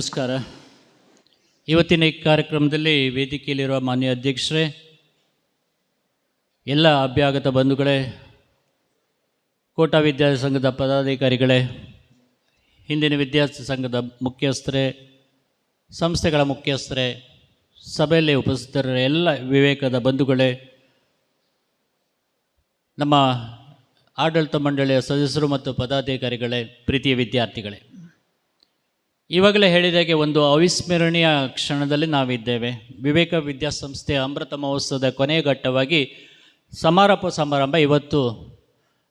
ನಮಸ್ಕಾರ. ಇವತ್ತಿನ ಈ ಕಾರ್ಯಕ್ರಮದಲ್ಲಿ ವೇದಿಕೆಯಲ್ಲಿರುವ ಮಾನ್ಯ ಅಧ್ಯಕ್ಷರೇ, ಎಲ್ಲ ಅಭ್ಯಾಗತ ಬಂಧುಗಳೇ, ಕೋಟಾ ವಿದ್ಯಾರ್ಥಿ ಸಂಘದ ಪದಾಧಿಕಾರಿಗಳೇ, ಹಿಂದಿನ ವಿದ್ಯಾರ್ಥಿ ಸಂಘದ ಮುಖ್ಯಸ್ಥರೇ, ಸಂಸ್ಥೆಗಳ ಮುಖ್ಯಸ್ಥರೇ, ಸಭೆಯಲ್ಲಿ ಉಪಸ್ಥಿತರ ಎಲ್ಲ ವಿವೇಕದ ಬಂಧುಗಳೇ, ನಮ್ಮ ಆಡಳಿತ ಮಂಡಳಿಯ ಸದಸ್ಯರು ಮತ್ತು ಪದಾಧಿಕಾರಿಗಳೇ, ಪ್ರೀತಿಯ ವಿದ್ಯಾರ್ಥಿಗಳೇ. ಇವಾಗಲೇ ಹೇಳಿದಾಗೆ ಒಂದು ಅವಿಸ್ಮರಣೀಯ ಕ್ಷಣದಲ್ಲಿ ನಾವಿದ್ದೇವೆ. ವಿವೇಕ ವಿದ್ಯಾಸಂಸ್ಥೆ ಅಮೃತ ಮಹೋತ್ಸವದ ಕೊನೆಯ ಘಟ್ಟವಾಗಿ ಸಮಾರೋಪ ಸಮಾರಂಭ ಇವತ್ತು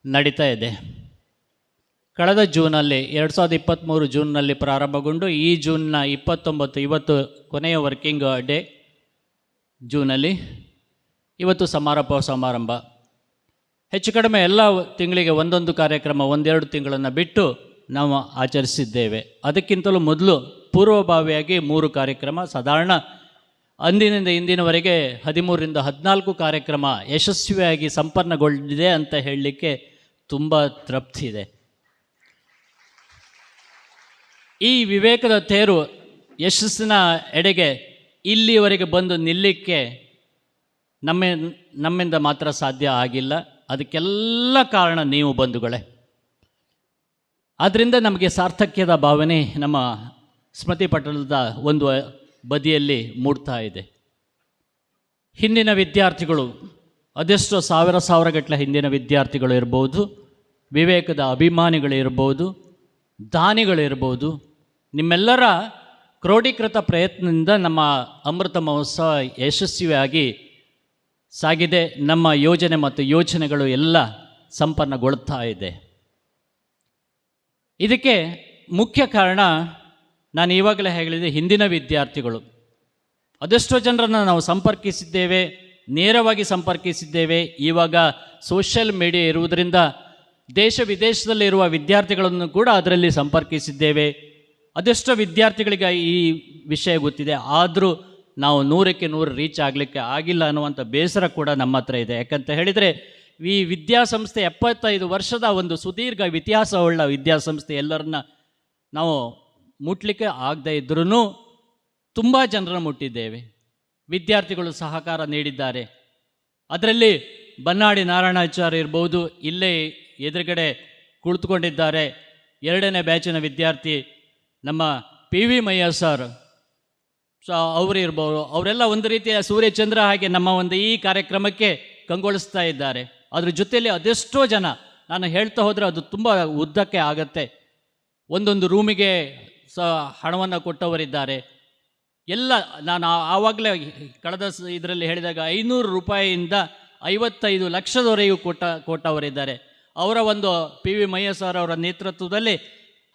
ನಡೀತಾ ಇದೆ. ಕಳೆದ ಜೂನಲ್ಲಿ, ಎರಡು ಸಾವಿರದ ಇಪ್ಪತ್ತ್ಮೂರು ಜೂನ್ನಲ್ಲಿ ಪ್ರಾರಂಭಗೊಂಡು ಈ ಜೂನ್ನ ಇಪ್ಪತ್ತೊಂಬತ್ತು, ಇವತ್ತು ಕೊನೆಯ ವರ್ಕಿಂಗ್ ಡೇ ಜೂನಲ್ಲಿ ಇವತ್ತು ಸಮಾರೋಪ ಸಮಾರಂಭ. ಹೆಚ್ಚು ಕಡಿಮೆ ಎಲ್ಲ ತಿಂಗಳಿಗೆ ಒಂದೊಂದು ಕಾರ್ಯಕ್ರಮ ಒಂದೆರಡು ತಿಂಗಳನ್ನು ಬಿಟ್ಟು ನಾವು ಆಚರಿಸಿದ್ದೇವೆ. ಅದಕ್ಕಿಂತಲೂ ಮೊದಲು ಪೂರ್ವಭಾವಿಯಾಗಿ ಮೂರು ಕಾರ್ಯಕ್ರಮ, ಸಾಧಾರಣ ಅಂದಿನಿಂದ ಇಂದಿನವರೆಗೆ ಹದಿಮೂರರಿಂದ ಹದಿನಾಲ್ಕು ಕಾರ್ಯಕ್ರಮ ಯಶಸ್ವಿಯಾಗಿ ಸಂಪನ್ನಗೊಂಡಿದೆ ಅಂತ ಹೇಳಲಿಕ್ಕೆ ತುಂಬ ತೃಪ್ತಿ ಇದೆ. ಈ ವಿವೇಕದ ತೇರು ಯಶಸ್ಸಿನ ಎಡೆಗೆ ಇಲ್ಲಿವರೆಗೆ ಬಂದು ನಿಲ್ಲಕ್ಕೆ ನಮ್ಮ, ನಮ್ಮಿಂದ ಮಾತ್ರ ಸಾಧ್ಯ ಆಗಿಲ್ಲ. ಅದಕ್ಕೆಲ್ಲ ಕಾರಣ ನೀವು ಬಂಧುಗಳೇ. ಆದ್ದರಿಂದ ನಮಗೆ ಸಾರ್ಥಕ್ಯದ ಭಾವನೆ ನಮ್ಮ ಸ್ಮೃತಿ ಪಟಲದ ಒಂದು ಬದಿಯಲ್ಲಿ ಮೂಡ್ತಾ ಇದೆ. ಹಿಂದಿನ ವಿದ್ಯಾರ್ಥಿಗಳು, ಅದೆಷ್ಟೋ ಸಾವಿರ ಸಾವಿರ ಗಟ್ಟಲೆ ಹಿಂದಿನ ವಿದ್ಯಾರ್ಥಿಗಳು ಇರ್ಬೋದು, ವಿವೇಕದ ಅಭಿಮಾನಿಗಳಿರ್ಬೋದು ದಾನಿಗಳಿರ್ಬೋದು ನಿಮ್ಮೆಲ್ಲರ ಕ್ರೋಢೀಕೃತ ಪ್ರಯತ್ನದಿಂದ ನಮ್ಮ ಅಮೃತ ಮಹೋತ್ಸವ ಯಶಸ್ವಿಯಾಗಿ ಸಾಗಿದೆ. ನಮ್ಮ ಯೋಜನೆ ಮತ್ತು ಯೋಚನೆಗಳು ಎಲ್ಲ ಸಂಪನ್ನಗೊಳ್ತಾ ಇದೆ. ಇದಕ್ಕೆ ಮುಖ್ಯ ಕಾರಣ ನಾನು ಇವಾಗಲೇ ಹೇಳಿದೆ ಹಿಂದಿನ ವಿದ್ಯಾರ್ಥಿಗಳು. ಅದೆಷ್ಟೋ ಜನರನ್ನು ನಾವು ಸಂಪರ್ಕಿಸಿದ್ದೇವೆ, ನೇರವಾಗಿ ಸಂಪರ್ಕಿಸಿದ್ದೇವೆ. ಇವಾಗ ಸೋಷಿಯಲ್ ಮೀಡಿಯಾ ಇರುವುದರಿಂದ ದೇಶ ವಿದೇಶದಲ್ಲಿರುವ ವಿದ್ಯಾರ್ಥಿಗಳನ್ನು ಕೂಡ ಅದರಲ್ಲಿ ಸಂಪರ್ಕಿಸಿದ್ದೇವೆ. ಅದೆಷ್ಟೋ ವಿದ್ಯಾರ್ಥಿಗಳಿಗೆ ಈ ವಿಷಯ ಗೊತ್ತಿದೆ. ಆದರೂ ನಾವು ನೂರಕ್ಕೆ ನೂರು ರೀಚ್ ಆಗಲಿಕ್ಕೆ ಆಗಿಲ್ಲ ಅನ್ನುವಂಥ ಬೇಸರ ಕೂಡ ನಮ್ಮ ಹತ್ರ ಇದೆ. ಯಾಕಂತ ಹೇಳಿದರೆ ಈ ವಿದ್ಯಾಸಂಸ್ಥೆ ಎಪ್ಪತ್ತೈದು ವರ್ಷದ ಒಂದು ಸುದೀರ್ಘ ಇತಿಹಾಸವುಳ್ಳ ವಿದ್ಯಾಸಂಸ್ಥೆ ಎಲ್ಲರನ್ನ ನಾವು ಮುಟ್ಲಿಕ್ಕೆ ಆಗದೇ ಇದ್ರೂ ತುಂಬ ಜನರನ್ನು ಮುಟ್ಟಿದ್ದೇವೆ. ವಿದ್ಯಾರ್ಥಿಗಳು ಸಹಕಾರ ನೀಡಿದ್ದಾರೆ. ಅದರಲ್ಲಿ ಬನ್ನಾಡಿ ನಾರಾಯಣಾಚಾರ್ಯ ಇರ್ಬೋದು, ಇಲ್ಲೇ ಎದುರುಗಡೆ ಕುಳಿತುಕೊಂಡಿದ್ದಾರೆ. ಎರಡನೇ ಬ್ಯಾಚಿನ ವಿದ್ಯಾರ್ಥಿ ನಮ್ಮ P V Mayya sir. So, ಅವರು ಇರ್ಬೋದು. ಅವರೆಲ್ಲ ಒಂದು ರೀತಿಯ ಸೂರ್ಯಚಂದ್ರ ಹಾಗೆ ನಮ್ಮ ಒಂದು ಈ ಕಾರ್ಯಕ್ರಮಕ್ಕೆ ಕಂಗೊಳಿಸ್ತಾ ಇದ್ದಾರೆ. ಅದ್ರ ಜೊತೆಯಲ್ಲಿ ಅದೆಷ್ಟೋ ಜನ ನಾನು ಹೇಳ್ತಾ ಹೋದರೆ ಅದು ತುಂಬ ಉದ್ದಕ್ಕೆ ಆಗತ್ತೆ. ಒಂದೊಂದು ರೂಮಿಗೆ ಸ ಹಣವನ್ನು ಕೊಟ್ಟವರಿದ್ದಾರೆ. ಎಲ್ಲ ನಾನು ಆವಾಗಲೇ ಕಳೆದ ಇದರಲ್ಲಿ ಹೇಳಿದಾಗ ಐನೂರು ರೂಪಾಯಿಯಿಂದ ಐವತ್ತೈದು ಲಕ್ಷದವರೆಗೂ ಕೊಟ್ಟ ಕೊಟ್ಟವರಿದ್ದಾರೆ. ಅವರ ಒಂದು ಪಿ ವಿ ಮಯ್ಯ ಸರ್ ಅವರ ನೇತೃತ್ವದಲ್ಲಿ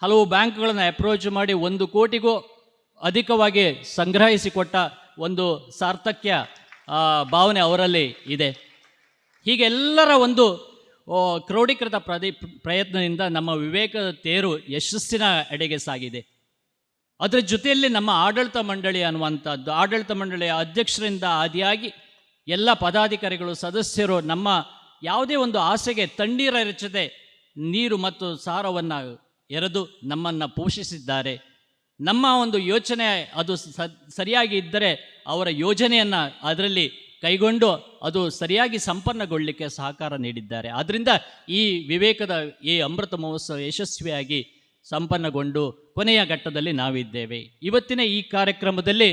ಹಲವು ಬ್ಯಾಂಕ್ಗಳನ್ನು ಅಪ್ರೋಚ್ ಮಾಡಿ ಒಂದು ಕೋಟಿಗೂ ಅಧಿಕವಾಗಿ ಸಂಗ್ರಹಿಸಿಕೊಟ್ಟ ಒಂದು ಸಾರ್ಥಕ್ಯ ಭಾವನೆ ಅವರಲ್ಲಿ ಇದೆ. ಹೀಗೆಲ್ಲರ ಒಂದು ಕ್ರೋಢೀಕೃತ ಪ್ರದಿ, ಪ್ರಯತ್ನದಿಂದ ನಮ್ಮ ವಿವೇಕದ ತೇರು ಯಶಸ್ಸಿನ ಎಡೆಗೆ ಸಾಗಿದೆ. ಅದರ ಜೊತೆಯಲ್ಲಿ ನಮ್ಮ ಆಡಳಿತ ಮಂಡಳಿ ಅನ್ನುವಂಥದ್ದು, ಆಡಳಿತ ಮಂಡಳಿಯ ಅಧ್ಯಕ್ಷರಿಂದ ಆದಿಯಾಗಿ ಎಲ್ಲ ಪದಾಧಿಕಾರಿಗಳು, ಸದಸ್ಯರು ನಮ್ಮ ಯಾವುದೇ ಒಂದು ಆಸೆಗೆ ತಣ್ಣೀರೆರಚದೆ ನೀರು ಮತ್ತು ಸಾರವನ್ನು ಎರೆದು ನಮ್ಮನ್ನು ಪೋಷಿಸಿದ್ದಾರೆ. ನಮ್ಮ ಒಂದು ಯೋಚನೆ ಅದು ಸರಿಯಾಗಿ ಇದ್ದರೆ ಅವರ ಯೋಜನೆಯನ್ನು ಅದರಲ್ಲಿ ಕೈಗೊಂಡು ಅದು ಸರಿಯಾಗಿ ಸಂಪನ್ನಗೊಳ್ಳಲಿಕ್ಕೆ ಸಹಕಾರ ನೀಡಿದ್ದಾರೆ. ಆದ್ದರಿಂದ ಈ ವಿವೇಕದ ಈ ಅಮೃತ ಮಹೋತ್ಸವ ಯಶಸ್ವಿಯಾಗಿ ಸಂಪನ್ನಗೊಂಡು ಕೊನೆಯ ಘಟ್ಟದಲ್ಲಿ ನಾವಿದ್ದೇವೆ. ಇವತ್ತಿನ ಈ ಕಾರ್ಯಕ್ರಮದಲ್ಲಿ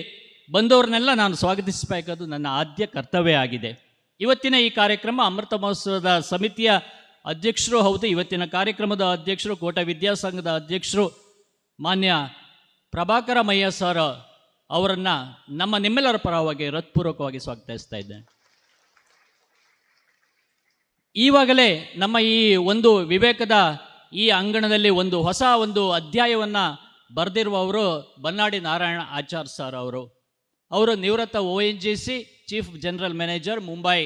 ಬಂದವರನ್ನೆಲ್ಲ ನಾನು ಸ್ವಾಗತಿಸಬೇಕಾದ್ದು ನನ್ನ ಆದ್ಯ ಕರ್ತವ್ಯ ಆಗಿದೆ. ಇವತ್ತಿನ ಈ ಕಾರ್ಯಕ್ರಮ ಅಮೃತ ಮಹೋತ್ಸವದ ಸಮಿತಿಯ ಅಧ್ಯಕ್ಷರು ಹೌದು, ಇವತ್ತಿನ ಕಾರ್ಯಕ್ರಮದ ಅಧ್ಯಕ್ಷರು ಕೋಟ ವಿದ್ಯಾಸಂಘದ ಅಧ್ಯಕ್ಷರು ಮಾನ್ಯ ಪ್ರಭಾಕರ ಮಯ್ಯ ಸರ್ ಅವರನ್ನು ನಮ್ಮ ನಿಮ್ಮೆಲ್ಲರ ಪರವಾಗಿ ಹೃತ್ಪೂರ್ವಕವಾಗಿ ಸ್ವಾಗತಿಸ್ತಾ ಇದ್ದೇನೆ ಈವಾಗಲೇ ನಮ್ಮ ಈ ಒಂದು ವಿವೇಕದ ಈ ಅಂಗಣದಲ್ಲಿ ಒಂದು ಹೊಸ ಒಂದು ಅಧ್ಯಾಯವನ್ನು ಬರೆದಿರುವವರು ಬನ್ನಾಡಿ ನಾರಾಯಣ ಆಚಾರ್ ಸರ್ ಅವರು. ಅವರು ನಿವೃತ್ತ O N G C chief general manager Mumbai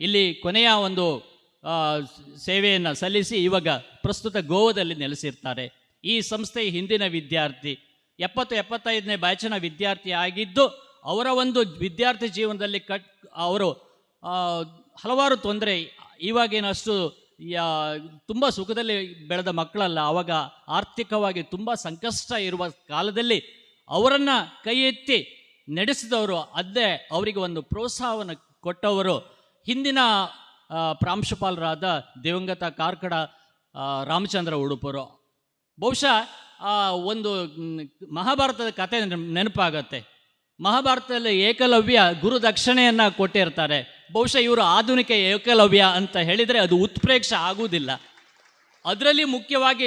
ಇಲ್ಲಿ ಕೊನೆಯ ಒಂದು ಸೇವೆಯನ್ನು ಸಲ್ಲಿಸಿ ಇವಾಗ ಪ್ರಸ್ತುತ ಗೋವಾದಲ್ಲಿ ನೆಲೆಸಿರ್ತಾರೆ. ಈ ಸಂಸ್ಥೆಯ ಹಿಂದಿನ ವಿದ್ಯಾರ್ಥಿ ಎಪ್ಪತ್ತು ಎಪ್ಪತ್ತೈದನೇ ಬ್ಯಾಚಿನ ವಿದ್ಯಾರ್ಥಿ ಆಗಿದ್ದು, ಅವರ ಒಂದು ವಿದ್ಯಾರ್ಥಿ ಜೀವನದಲ್ಲಿ ಕಟ್, ಅವರು ಹಲವಾರು ತೊಂದರೆ, ಇವಾಗೇನಷ್ಟು ತುಂಬ ಸುಖದಲ್ಲಿ ಬೆಳೆದ ಮಕ್ಕಳಲ್ಲ ಆವಾಗ ಆರ್ಥಿಕವಾಗಿ ತುಂಬ ಸಂಕಷ್ಟ ಇರುವ ಕಾಲದಲ್ಲಿ ಅವರನ್ನು ಕೈ ಎತ್ತಿ ನಡೆಸಿದವರು, ಅದೇ ಅವರಿಗೆ ಒಂದು ಪ್ರೋತ್ಸಾಹವನ್ನು ಕೊಟ್ಟವರು. ಹಿಂದಿನ ಪ್ರಾಂಶುಪಾಲರಾದ ದಿವಂಗತ ಕಾರ್ಕಡ ರಾಮಚಂದ್ರ ಉಡುಪರು. ಬಹುಶಃ ಒಂದು ಮಹಾಭಾರತದ ನೆನ್- ನೆನಪಾಗತ್ತೆ. ಮಹಾಭಾರತದಲ್ಲಿ ಏಕಲವ್ಯ ಗುರು ದಕ್ಷಿಣೆಯನ್ನು ಕೊಟ್ಟಿರ್ತಾರೆ. ಬಹುಶಃ ಇವರು ಆಧುನಿಕ ಏಕಲವ್ಯ ಅಂತ ಹೇಳಿದರೆ ಅದು ಉತ್ಪ್ರೇಕ್ಷೆ ಆಗುವುದಿಲ್ಲ. ಅದರಲ್ಲಿ ಮುಖ್ಯವಾಗಿ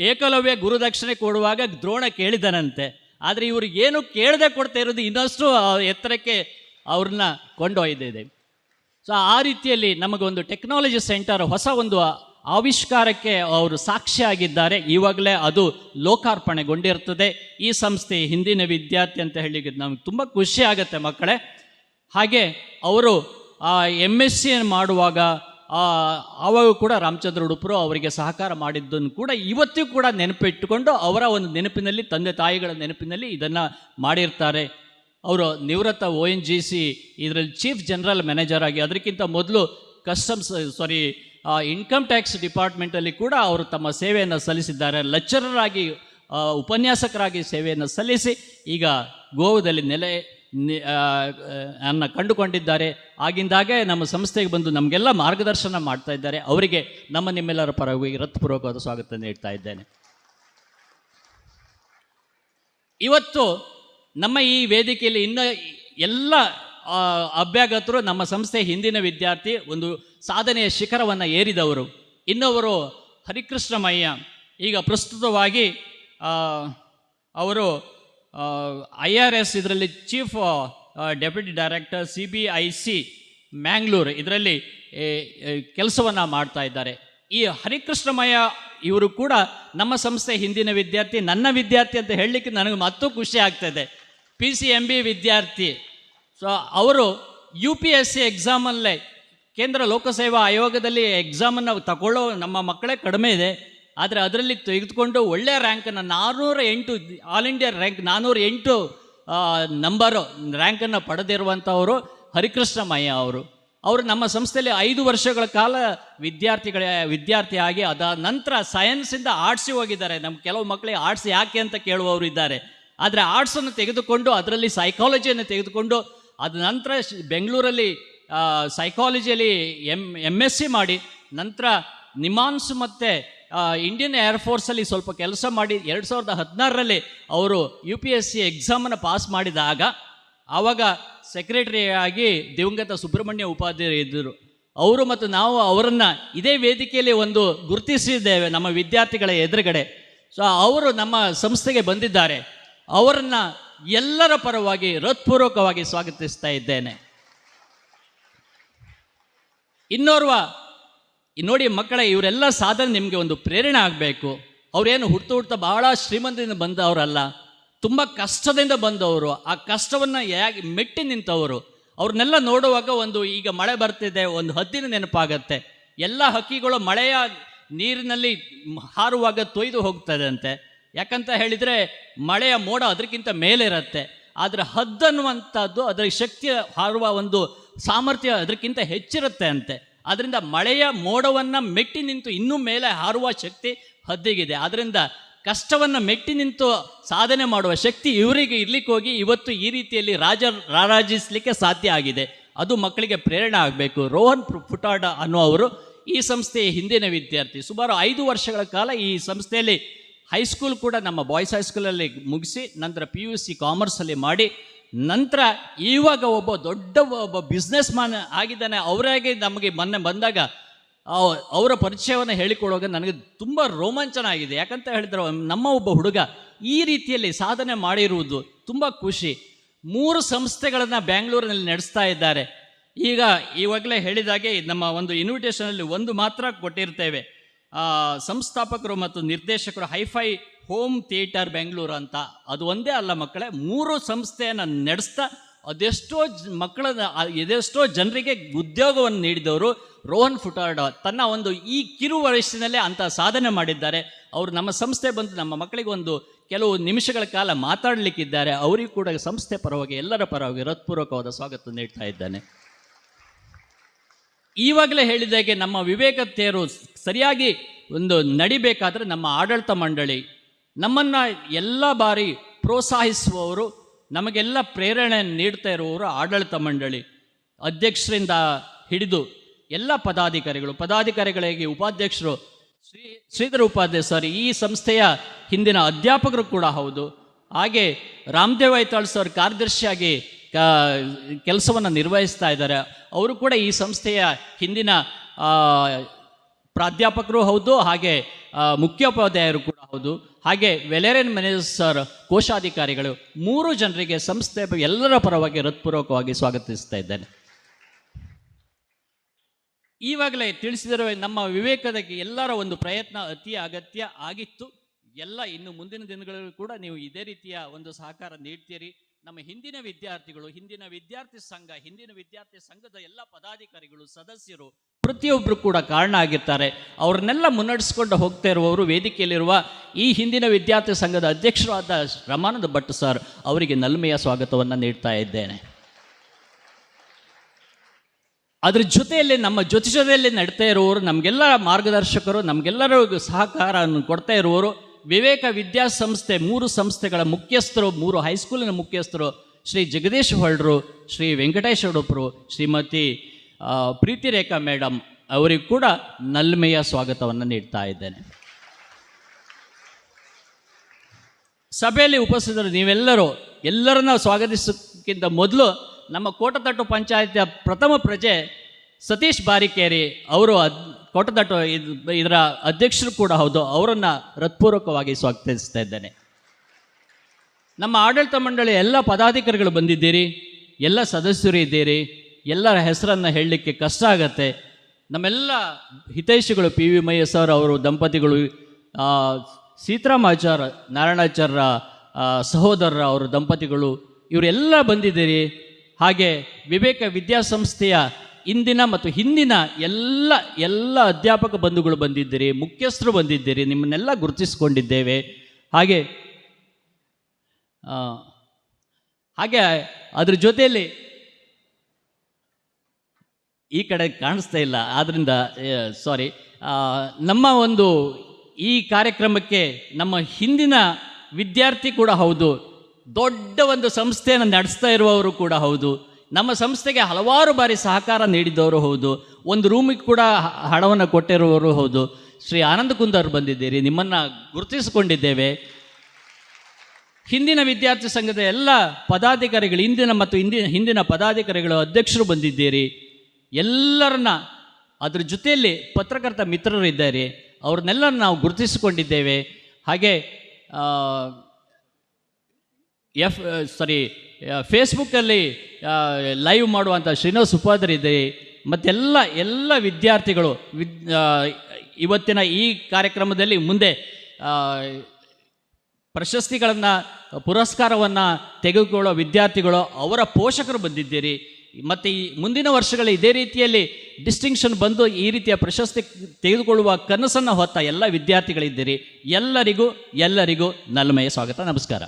ಏಕಲವ್ಯ ಗುರುದಕ್ಷಿಣೆ ಕೊಡುವಾಗ ದ್ರೋಣ ಕೇಳಿದನಂತೆ. ಆದರೆ ಇವರು ಏನು ಕೇಳದೆ ಕೊಡ್ತಾ ಇರೋದು ಇನ್ನಷ್ಟು, ಆ, ಎತ್ತರಕ್ಕೆ ಅವ್ರನ್ನ ಕೊಂಡೊಯ್ದಿದೆ. ಸೊ, ಆ ರೀತಿಯಲ್ಲಿ ನಮಗೊಂದು ಟೆಕ್ನಾಲಜಿ ಸೆಂಟರ್, ಹೊಸ ಒಂದು ಆವಿಷ್ಕಾರಕ್ಕೆ ಅವರು ಸಾಕ್ಷಿಯಾಗಿದ್ದಾರೆ. ಇವಾಗಲೇ ಅದು ಲೋಕಾರ್ಪಣೆಗೊಂಡಿರ್ತದೆ. ಈ ಸಂಸ್ಥೆ ಹಿಂದಿನ ವಿದ್ಯಾರ್ಥಿ ಅಂತ ಹೇಳಿ ನಮ್ಗೆ ತುಂಬ ಖುಷಿ ಆಗುತ್ತೆ ಮಕ್ಕಳೇ. ಹಾಗೆ ಅವರು ಎಂ ಎಸ್ ಸಿ ಮಾಡುವಾಗ ಆವಾಗ ಕೂಡ ರಾಮಚಂದ್ರ ಉಡುಪರು ಅವರಿಗೆ ಸಹಕಾರ ಮಾಡಿದ್ದನ್ನು ಕೂಡ ಇವತ್ತಿಗೂ ಕೂಡ ನೆನಪಿಟ್ಟುಕೊಂಡು ಅವರ ಒಂದು ನೆನಪಿನಲ್ಲಿ, ತಂದೆ ತಾಯಿಗಳ ನೆನಪಿನಲ್ಲಿ ಇದನ್ನು ಮಾಡಿರ್ತಾರೆ. ಅವರು ನಿವೃತ್ತ ಒ ಎನ್ ಜಿ ಸಿ ಇದರಲ್ಲಿ ಚೀಫ್ ಜನರಲ್ ಮ್ಯಾನೇಜರ್ ಆಗಿ, ಅದಕ್ಕಿಂತ ಮೊದಲು ಕಸ್ಟಮ್ಸ್ ಸಾರಿ ಇನ್ಕಮ್ ಟ್ಯಾಕ್ಸ್ ಡಿಪಾರ್ಟ್ಮೆಂಟಲ್ಲಿ ಕೂಡ ಅವರು ತಮ್ಮ ಸೇವೆಯನ್ನು ಸಲ್ಲಿಸಿದ್ದಾರೆ. ಲೆಕ್ಚರರ್ ಆಗಿ ಉಪನ್ಯಾಸಕರಾಗಿ ಸೇವೆಯನ್ನು ಸಲ್ಲಿಸಿ ಈಗ ಗೋವಾದಲ್ಲಿ ನೆಲೆ ಅನ್ನ ಕಂಡುಕೊಂಡಿದ್ದಾರೆ. ಆಗಿಂದಾಗೆ ನಮ್ಮ ಸಂಸ್ಥೆಗೆ ಬಂದು ನಮಗೆಲ್ಲ ಮಾರ್ಗದರ್ಶನ ಮಾಡ್ತಾ ಇದ್ದಾರೆ. ಅವರಿಗೆ ನಮ್ಮ ನಿಮ್ಮೆಲ್ಲರ ಪರವಾಗಿ ಹೃತ್ಪೂರ್ವಕವಾದ ಸ್ವಾಗತ ನೀಡ್ತಾ ಇದ್ದೇನೆ. ಇವತ್ತು ನಮ್ಮ ಈ ವೇದಿಕೆಯಲ್ಲಿ ಇನ್ನು ಎಲ್ಲ ಅಭ್ಯಾಗತರು ನಮ್ಮ ಸಂಸ್ಥೆ ಹಿಂದಿನ ವಿದ್ಯಾರ್ಥಿ ಒಂದು ಸಾಧನೆಯ ಶಿಖರವನ್ನು ಏರಿದವರು. ಇನ್ನೊಬ್ಬರು ಹರಿಕೃಷ್ಣಮಯ್ಯ. ಈಗ ಪ್ರಸ್ತುತವಾಗಿ ಅವರು ಐ ಆರ್ ಎಸ್ ಇದರಲ್ಲಿ chief deputy director C B I C Mangalore ಇದರಲ್ಲಿ ಕೆಲಸವನ್ನು ಮಾಡ್ತಾ ಇದ್ದಾರೆ. ಈ ಹರಿಕೃಷ್ಣಮಯ್ಯ ಇವರು ಕೂಡ ನಮ್ಮ ಸಂಸ್ಥೆ ಹಿಂದಿನ ವಿದ್ಯಾರ್ಥಿ, ನನ್ನ ವಿದ್ಯಾರ್ಥಿ ಅಂತ ಹೇಳಲಿಕ್ಕೆ ನನಗೆ ಮತ್ತೂ ಖುಷಿ ಆಗ್ತದೆ ಪಿ ಸಿ ಎಂ ಬಿ ವಿದ್ಯಾರ್ಥಿ. ಸೊ ಅವರು ಯು ಪಿ ಎಸ್ ಸಿ ಎಕ್ಸಾಮಲ್ಲೇ ಕೇಂದ್ರ ಲೋಕಸೇವಾ ಆಯೋಗದಲ್ಲಿ ಎಕ್ಸಾಮನ್ನು ತಗೊಳ್ಳೋ ನಮ್ಮ ಮಕ್ಕಳೇ ಕಡಿಮೆ ಇದೆ. ಆದರೆ ಅದರಲ್ಲಿ ತೆಗೆದುಕೊಂಡು ಒಳ್ಳೆಯ ರ್ಯಾಂಕನ್ನು ನಾನ್ನೂರ ಎಂಟು ಆಲ್ ಇಂಡಿಯಾ ರ್ಯಾಂಕ್ ನಾನ್ನೂರ ಎಂಟು ನಂಬರು ರ್ಯಾಂಕನ್ನು ಪಡೆದಿರುವಂಥವರು ಹರಿಕೃಷ್ಣ ಮಯ್ಯ ಅವರು. ಅವರು ನಮ್ಮ ಸಂಸ್ಥೆಯಲ್ಲಿ ಐದು ವರ್ಷಗಳ ಕಾಲ ವಿದ್ಯಾರ್ಥಿಗಳ, ವಿದ್ಯಾರ್ಥಿ ಆಗಿ ಅದ ನಂತರ ಸೈನ್ಸಿಂದ ಆರ್ಟ್ಸಿ ಹೋಗಿದ್ದಾರೆ. ನಮ್ಮ ಕೆಲವು ಮಕ್ಕಳಿಗೆ ಆರ್ಟ್ಸ್ ಯಾಕೆ ಅಂತ ಕೇಳುವವರು ಇದ್ದಾರೆ. ಆದರೆ ಆರ್ಟ್ಸನ್ನು ತೆಗೆದುಕೊಂಡು ಅದರಲ್ಲಿ ಸೈಕಾಲಜಿಯನ್ನು ತೆಗೆದುಕೊಂಡು ಅದ ನಂತರ ಬೆಂಗಳೂರಲ್ಲಿ ಸೈಕಾಲಜಿಯಲ್ಲಿ ಎಂ ಎಂ ಎಸ್ ಸಿ ಮಾಡಿ, ನಂತರ ನಿಮಾನ್ಸ್ ಮತ್ತು ಇಂಡಿಯನ್ ಏರ್ಫೋರ್ಸಲ್ಲಿ ಸ್ವಲ್ಪ ಕೆಲಸ ಮಾಡಿ, ಎರಡು ಸಾವಿರದ ಹದಿನಾರರಲ್ಲಿ ಅವರು ಯು ಪಿ ಎಸ್ ಸಿ ಎಕ್ಸಾಮನ್ನು ಪಾಸ್ ಮಾಡಿದಾಗ, ಆವಾಗ ಸೆಕ್ರೆಟರಿಯಾಗಿ ದಿವಂಗತ ಸುಬ್ರಹ್ಮಣ್ಯ ಉಪಾಧ್ಯಾಯ ಇದ್ದರು. ಅವರು ಮತ್ತು ನಾವು ಅವರನ್ನು ಇದೇ ವೇದಿಕೆಯಲ್ಲಿ ಒಂದು ಗುರುತಿಸಿದ್ದೇವೆ ನಮ್ಮ ವಿದ್ಯಾರ್ಥಿಗಳ ಎದುರುಗಡೆ. ಸೊ ಅವರು ನಮ್ಮ ಸಂಸ್ಥೆಗೆ ಬಂದಿದ್ದಾರೆ. ಅವರನ್ನು ಎಲ್ಲರ ಪರವಾಗಿ ಹೃತ್ಪೂರ್ವಕವಾಗಿ ಸ್ವಾಗತಿಸ್ತಾ ಇದ್ದೇನೆ. ಇನ್ನೋರ್ವ ನೋಡಿ ಮಕ್ಕಳ, ಇವರೆಲ್ಲ ಸಾಧನೆ ನಿಮಗೆ ಒಂದು ಪ್ರೇರಣೆ ಆಗಬೇಕು. ಅವರೇನು ಹುಡ್ತಾ ಹುಡ್ತಾ ಬಹಳ ಶ್ರೀಮಂತದಿಂದ ಬಂದವರಲ್ಲ, ತುಂಬ ಕಷ್ಟದಿಂದ ಬಂದವರು, ಆ ಕಷ್ಟವನ್ನು ಹೇಗೆ ಮೆಟ್ಟಿ ನಿಂತವರು. ಅವ್ರನ್ನೆಲ್ಲ ನೋಡುವಾಗ ಒಂದು ಈಗ ಮಳೆ ಬರ್ತಿದೆ, ಒಂದು ಹದ್ದಿನ ನೆನಪಾಗತ್ತೆ. ಎಲ್ಲ ಹಕ್ಕಿಗಳು ಮಳೆಯ ನೀರಿನಲ್ಲಿ ಹಾರುವಾಗ ತೊಯ್ದು ಹೋಗ್ತದೆ ಅಂತೆ ಯಾಕಂತ ಹೇಳಿದರೆ ಮಳೆಯ ಮೋಡ ಅದಕ್ಕಿಂತ ಮೇಲಿರುತ್ತೆ, ಆದರೆ ಹದ್ದನ್ನುವಂಥದ್ದು ಅದರ ಶಕ್ತಿಯ ಹಾರುವ ಒಂದು ಸಾಮರ್ಥ್ಯ ಅದಕ್ಕಿಂತ ಹೆಚ್ಚಿರುತ್ತೆ ಅಂತೆ. ಅದರಿಂದ ಮಳೆಯ ಮೋಡವನ್ನು ಮೆಟ್ಟಿ ನಿಂತು ಇನ್ನೂ ಮೇಲೆ ಹಾರುವ ಶಕ್ತಿ ಹದ್ದಿಗಿದೆ. ಆದ್ದರಿಂದ ಕಷ್ಟವನ್ನು ಮೆಟ್ಟಿ ನಿಂತು ಸಾಧನೆ ಮಾಡುವ ಶಕ್ತಿ ಇವರಿಗೆ ಇರ್ಲಿಕ್ಕೆ ಹೋಗಿ ಇವತ್ತು ಈ ರೀತಿಯಲ್ಲಿ ರಾಜ ರಾರಾಜಿಸಲಿಕ್ಕೆ ಸಾಧ್ಯ ಆಗಿದೆ. ಅದು ಮಕ್ಕಳಿಗೆ ಪ್ರೇರಣೆ ಆಗಬೇಕು. ರೋಹನ್ ಪುಟಾಡ ಅನ್ನುವರು ಈ ಸಂಸ್ಥೆಯ ಹಿಂದಿನ ವಿದ್ಯಾರ್ಥಿ. ಸುಮಾರು ಐದು ವರ್ಷಗಳ ಕಾಲ ಈ ಸಂಸ್ಥೆಯಲ್ಲಿ ಹೈಸ್ಕೂಲ್ ಕೂಡ ನಮ್ಮ ಬಾಯ್ಸ್ ಹೈಸ್ಕೂಲಲ್ಲಿ ಮುಗಿಸಿ, ನಂತರ ಪಿ ಯು ಸಿ ಕಾಮರ್ಸಲ್ಲಿ ಮಾಡಿ, ನಂತರ ಇವಾಗ ಒಬ್ಬ ದೊಡ್ಡ ಒಬ್ಬ ಬಿಸ್ನೆಸ್ ಮ್ಯಾನ್ ಆಗಿದ್ದಾನೆ ಅವರಾಗಿ ನಮಗೆ ಮೊನ್ನೆ ಬಂದಾಗ ಅವರ ಪರಿಚಯವನ್ನು ಹೇಳಿಕೊಡುವಾಗ ನನಗೆ ತುಂಬ ರೋಮಾಂಚನ ಆಗಿದೆ ಯಾಕಂತ ಹೇಳಿದ್ರೆ, ನಮ್ಮ ಒಬ್ಬ ಹುಡುಗ ಈ ರೀತಿಯಲ್ಲಿ ಸಾಧನೆ ಮಾಡಿರುವುದು ತುಂಬ ಖುಷಿ. ಮೂರು ಸಂಸ್ಥೆಗಳನ್ನು ಬ್ಯಾಂಗ್ಳೂರಿನಲ್ಲಿ ನಡೆಸ್ತಾ ಇದ್ದಾರೆ. ಈಗ ಇವಾಗಲೇ ಹೇಳಿದಾಗೆ ನಮ್ಮ ಒಂದು ಇನ್ವಿಟೇಷನಲ್ಲಿ ಒಂದು ಮಾತ್ರ ಕೊಟ್ಟಿರ್ತೇವೆ. ಸಂಸ್ಥಾಪಕರು ಮತ್ತು ನಿರ್ದೇಶಕರು ಹೈಫೈ ಹೋಮ್ ಥಿಯೇಟರ್ ಬೆಂಗಳೂರು ಅಂತ. ಅದು ಒಂದೇ ಅಲ್ಲ ಮಕ್ಕಳೇ, ಮೂರು ಸಂಸ್ಥೆಯನ್ನು ನಡೆಸ್ತಾ ಅದೆಷ್ಟೋ ಮಕ್ಕಳ ಎದೆಷ್ಟೋ ಜನರಿಗೆ ಉದ್ಯೋಗವನ್ನು ನೀಡಿದವರು ರೋಹನ್ ಫುಟಾರ್ಡ್ ತನ್ನ ಒಂದು ಈ ಕಿರು ವಯಸ್ಸಿನಲ್ಲೇ ಅಂತ ಸಾಧನೆ ಮಾಡಿದ್ದಾರೆ. ಅವರು ನಮ್ಮ ಸಂಸ್ಥೆ ಬಂದು ನಮ್ಮ ಮಕ್ಕಳಿಗೆ ಒಂದು ಕೆಲವು ನಿಮಿಷಗಳ ಕಾಲ ಮಾತಾಡಲಿಕ್ಕಿದ್ದಾರೆ. ಅವರಿಗೂ ಕೂಡ ಸಂಸ್ಥೆ ಪರವಾಗಿ, ಎಲ್ಲರ ಪರವಾಗಿ ಹೃತ್ಪೂರ್ವಕವಾದ ಸ್ವಾಗತ ನೀಡ್ತಾ ಇದ್ದಾನೆ. ಈವಾಗಲೇ ಹೇಳಿದಾಗೆ ನಮ್ಮ ವಿವೇಕ ತೇರು ಸರಿಯಾಗಿ ಒಂದು ನಡಿಬೇಕಾದ್ರೆ ನಮ್ಮ ಆಡಳಿತ ಮಂಡಳಿ ನಮ್ಮನ್ನು ಎಲ್ಲ ಬಾರಿ ಪ್ರೋತ್ಸಾಹಿಸುವವರು, ನಮಗೆಲ್ಲ ಪ್ರೇರಣೆ ನೀಡ್ತಾ ಇರುವವರು ಆಡಳಿತ ಮಂಡಳಿ ಅಧ್ಯಕ್ಷರಿಂದ ಹಿಡಿದು ಎಲ್ಲ ಪದಾಧಿಕಾರಿಗಳು. ಪದಾಧಿಕಾರಿಗಳಿಗೆ ಉಪಾಧ್ಯಕ್ಷರು, ಶ್ರೀ ಶ್ರೀಧರ ಉಪಾಧ್ಯಾಯ ಸರ್ ಈ ಸಂಸ್ಥೆಯ ಹಿಂದಿನ ಅಧ್ಯಾಪಕರು ಕೂಡ ಹೌದು. ಹಾಗೆ ರಾಮದೇವ್ ಐತಾಳ್ ಸರ್ ಕಾರ್ಯದರ್ಶಿಯಾಗಿ ಕೆಲಸವನ್ನು ನಿರ್ವಹಿಸ್ತಾ ಇದ್ದಾರೆ. ಅವರು ಕೂಡ ಈ ಸಂಸ್ಥೆಯ ಹಿಂದಿನ ಪ್ರಾಧ್ಯಾಪಕರು ಹೌದು, ಹಾಗೆ ಮುಖ್ಯೋಪಾಧ್ಯಾಯರು ಕೂಡ ಹೌದು. ಹಾಗೆ ವೆಲೇರಿಯನ್ ಮ್ಯಾನೇಜರ್ ಸರ್, ಕೋಶಾಧಿಕಾರಿಗಳು, ಮೂರು ಜನರಿಗೆ ಸಂಸ್ಥೆ ಎಲ್ಲರ ಪರವಾಗಿ ಹೃತ್ಪೂರ್ವಕವಾಗಿ ಸ್ವಾಗತಿಸ್ತಾ ಇದ್ದೇನೆ. ಈವಾಗಲೇ ತಿಳಿಸಿದರೆ ನಮ್ಮ ವಿವೇಕದಕ್ಕೆ ಎಲ್ಲರ ಒಂದು ಪ್ರಯತ್ನ ಅತಿ ಅಗತ್ಯ ಆಗಿತ್ತು. ಎಲ್ಲ ಇನ್ನು ಮುಂದಿನ ದಿನಗಳಲ್ಲೂ ಕೂಡ ನೀವು ಇದೇ ರೀತಿಯ ಒಂದು ಸಹಕಾರ ನೀಡ್ತೀರಿ. ನಮ್ಮ ಹಿಂದಿನ ವಿದ್ಯಾರ್ಥಿಗಳು, ಹಿಂದಿನ ವಿದ್ಯಾರ್ಥಿ ಸಂಘ, ಹಿಂದಿನ ವಿದ್ಯಾರ್ಥಿ ಸಂಘದ ಎಲ್ಲ ಪದಾಧಿಕಾರಿಗಳು, ಸದಸ್ಯರು ಪ್ರತಿಯೊಬ್ಬರು ಕೂಡ ಕಾರಣ ಆಗಿರ್ತಾರೆ. ಅವ್ರನ್ನೆಲ್ಲ ಮುನ್ನಡೆಸ್ಕೊಂಡು ಹೋಗ್ತಾ ಇರುವವರು ವೇದಿಕೆಯಲ್ಲಿರುವ ಈ ಹಿಂದಿನ ವಿದ್ಯಾರ್ಥಿ ಸಂಘದ ಅಧ್ಯಕ್ಷರಾದ ರಮಾನಂದ ಭಟ್ ಸರ್ ಅವರಿಗೆ ನಲ್ಮೆಯ ಸ್ವಾಗತವನ್ನು ನೀಡ್ತಾ ಇದ್ದೇನೆ. ಅದ್ರ ಜೊತೆಯಲ್ಲಿ ನಮ್ಮ ಜೊತೆ ಜೊತೆಯಲ್ಲಿ ನಡ್ತಾ ಇರುವವರು, ನಮಗೆಲ್ಲ ಮಾರ್ಗದರ್ಶಕರು, ನಮಗೆಲ್ಲರಿಗೂ ಸಹಕಾರವನ್ನು ಕೊಡ್ತಾ ಇರುವವರು ವಿವೇಕ ವಿದ್ಯಾಸಂಸ್ಥೆ ಮೂರು ಸಂಸ್ಥೆಗಳ ಮುಖ್ಯಸ್ಥರು, ಮೂರು ಹೈಸ್ಕೂಲಿನ ಮುಖ್ಯಸ್ಥರು ಶ್ರೀ ಜಗದೀಶ್ ಹೊಳ್ರು, ಶ್ರೀ ವೆಂಕಟೇಶ್ ಉಡುಪರು ಶ್ರೀಮತಿ ಪ್ರೀತಿ ರೇಖಾ ಮೇಡಮ್ ಅವರಿಗೂ ಕೂಡ ನಲ್ಮೆಯ ಸ್ವಾಗತವನ್ನು ನೀಡ್ತಾ ಇದ್ದೇನೆ. ಸಭೆಯಲ್ಲಿ ಉಪಸ್ಥಿತರು ನೀವೆಲ್ಲರೂ ಎಲ್ಲರನ್ನ ಸ್ವಾಗತಿಸೋಕ್ಕಿಂತ ಮೊದಲು ನಮ್ಮ ಕೋಟತಟ್ಟು ಪಂಚಾಯತಿಯ ಪ್ರಥಮ ಪ್ರಜೆ ಸತೀಶ್ ಬಾರಿಕೇರಿ ಅವರು ಅದ್ ಕೋಟತಟ್ಟು ಇದ್ ಇದರ ಅಧ್ಯಕ್ಷರು ಕೂಡ ಹೌದು, ಅವರನ್ನು ಹೃತ್ಪೂರ್ವಕವಾಗಿ ಸ್ವಾಗತಿಸ್ತಾ ಇದ್ದೇನೆ. ನಮ್ಮ ಆಡಳಿತ ಮಂಡಳಿ ಎಲ್ಲ ಪದಾಧಿಕಾರಿಗಳು ಬಂದಿದ್ದೀರಿ, ಎಲ್ಲ ಸದಸ್ಯರು ಇದ್ದೀರಿ, ಎಲ್ಲರ ಹೆಸರನ್ನು ಹೇಳಲಿಕ್ಕೆ ಕಷ್ಟ ಆಗತ್ತೆ. ನಮ್ಮೆಲ್ಲ ಹಿತೈಷಿಗಳು ಪಿ ವಿ ಸರ್ ಅವರು, ದಂಪತಿಗಳು ಸೀತಾರಾಮಾಚಾರ್, ನಾರಾಯಣಾಚಾರ್ಯ ಸಹೋದರರ ಅವರು, ದಂಪತಿಗಳು, ಇವರೆಲ್ಲ ಬಂದಿದ್ದೀರಿ. ಹಾಗೆ ವಿವೇಕ ವಿದ್ಯಾಸಂಸ್ಥೆಯ ಇಂದಿನ ಮತ್ತು ಹಿಂದಿನ ಎಲ್ಲ ಎಲ್ಲ ಅಧ್ಯಾಪಕ ಬಂಧುಗಳು ಬಂದಿದ್ದೀರಿ, ಮುಖ್ಯಸ್ಥರು ಬಂದಿದ್ದೀರಿ, ನಿಮ್ಮನ್ನೆಲ್ಲ ಗುರುತಿಸಿಕೊಂಡಿದ್ದೇವೆ. ಹಾಗೆ ಹಾಗೆ ಅದ್ರ ಜೊತೆಯಲ್ಲಿ ಈ ಕಡೆ ಕಾಣಿಸ್ತಾ ಇಲ್ಲ. ಆದ್ದರಿಂದ ಸಾರಿ ನಮ್ಮ ಒಂದು ಈ ಕಾರ್ಯಕ್ರಮಕ್ಕೆ ನಮ್ಮ ಹಿಂದಿನ ವಿದ್ಯಾರ್ಥಿ ಕೂಡ ಹೌದು, ದೊಡ್ಡ ಒಂದು ಸಂಸ್ಥೆಯನ್ನು ನಡೆಸ್ತಾ ಇರುವವರು ಕೂಡ ಹೌದು. ನಮ್ಮ ಸಂಸ್ಥೆಗೆ ಹಲವಾರು ಬಾರಿ ಸಹಕಾರ ನೀಡಿದವರು ಹೌದು. ಒಂದು ರೂಮಿಗೆ ಕೂಡ ಹಣವನ್ನು ಕೊಟ್ಟಿರುವವರು ಹೌದು. ಶ್ರೀ ಆನಂದ ಕುಂದವರು ಬಂದಿದ್ದೀರಿ. ನಿಮ್ಮನ್ನು ಗುರುತಿಸಿಕೊಂಡಿದ್ದೇವೆ. ಹಿಂದಿನ ವಿದ್ಯಾರ್ಥಿ ಸಂಘದ ಎಲ್ಲ ಪದಾಧಿಕಾರಿಗಳು, ಇಂದಿನ ಮತ್ತು ಹಿಂದಿನ ಹಿಂದಿನ ಪದಾಧಿಕಾರಿಗಳು ಅಧ್ಯಕ್ಷರು ಬಂದಿದ್ದೀರಿ. ಎಲ್ಲರನ್ನ ಅದರ ಜೊತೆಯಲ್ಲಿ ಪತ್ರಕರ್ತ ಮಿತ್ರರು ಇದ್ದಾರೆ. ಅವ್ರನ್ನೆಲ್ಲ ನಾವು ಗುರುತಿಸಿಕೊಂಡಿದ್ದೇವೆ. ಹಾಗೆ ಎಫ್ ಸಾರಿ ಫೇಸ್ಬುಕ್ಕಲ್ಲಿ ಲೈವ್ ಮಾಡುವಂಥ ಶ್ರೀನಿವಾಸ್ ಉಪಾಧ್ಯಾಯರು ಇದ್ದಾರೆ ಮತ್ತೆಲ್ಲ, ಎಲ್ಲ ವಿದ್ಯಾರ್ಥಿಗಳು, ವಿದ್ ಇವತ್ತಿನ ಈ ಕಾರ್ಯಕ್ರಮದಲ್ಲಿ ಮುಂದೆ ಪ್ರಶಸ್ತಿಗಳನ್ನು, ಪುರಸ್ಕಾರವನ್ನು ತೆಗೆದುಕೊಳ್ಳೋ ವಿದ್ಯಾರ್ಥಿಗಳು, ಅವರ ಪೋಷಕರು ಬಂದಿದ್ದೀರಿ. ಮತ್ತು ಈ ಮುಂದಿನ ವರ್ಷಗಳ ಇದೇ ರೀತಿಯಲ್ಲಿ ಡಿಸ್ಟಿಂಕ್ಷನ್ ಬಂದು ಈ ರೀತಿಯ ಪ್ರಶಸ್ತಿ ತೆಗೆದುಕೊಳ್ಳುವ ಕನಸನ್ನು ಹೊತ್ತ ಎಲ್ಲ ವಿದ್ಯಾರ್ಥಿಗಳಿದ್ದೀರಿ. ಎಲ್ಲರಿಗೂ ಎಲ್ಲರಿಗೂ ನಲ್ಮೆಯ ಸ್ವಾಗತ, ನಮಸ್ಕಾರ.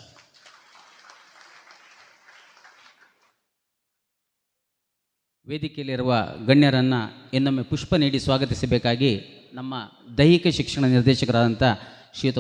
ವೇದಿಕೆಯಲ್ಲಿರುವ ಗಣ್ಯರನ್ನು ಇನ್ನೊಮ್ಮೆ ಪುಷ್ಪ ನೀಡಿ ಸ್ವಾಗತಿಸಬೇಕಾಗಿ ನಮ್ಮ ದೈಹಿಕ ಶಿಕ್ಷಣ ನಿರ್ದೇಶಕರಾದಂಥ ಶ್ರೀಯುತ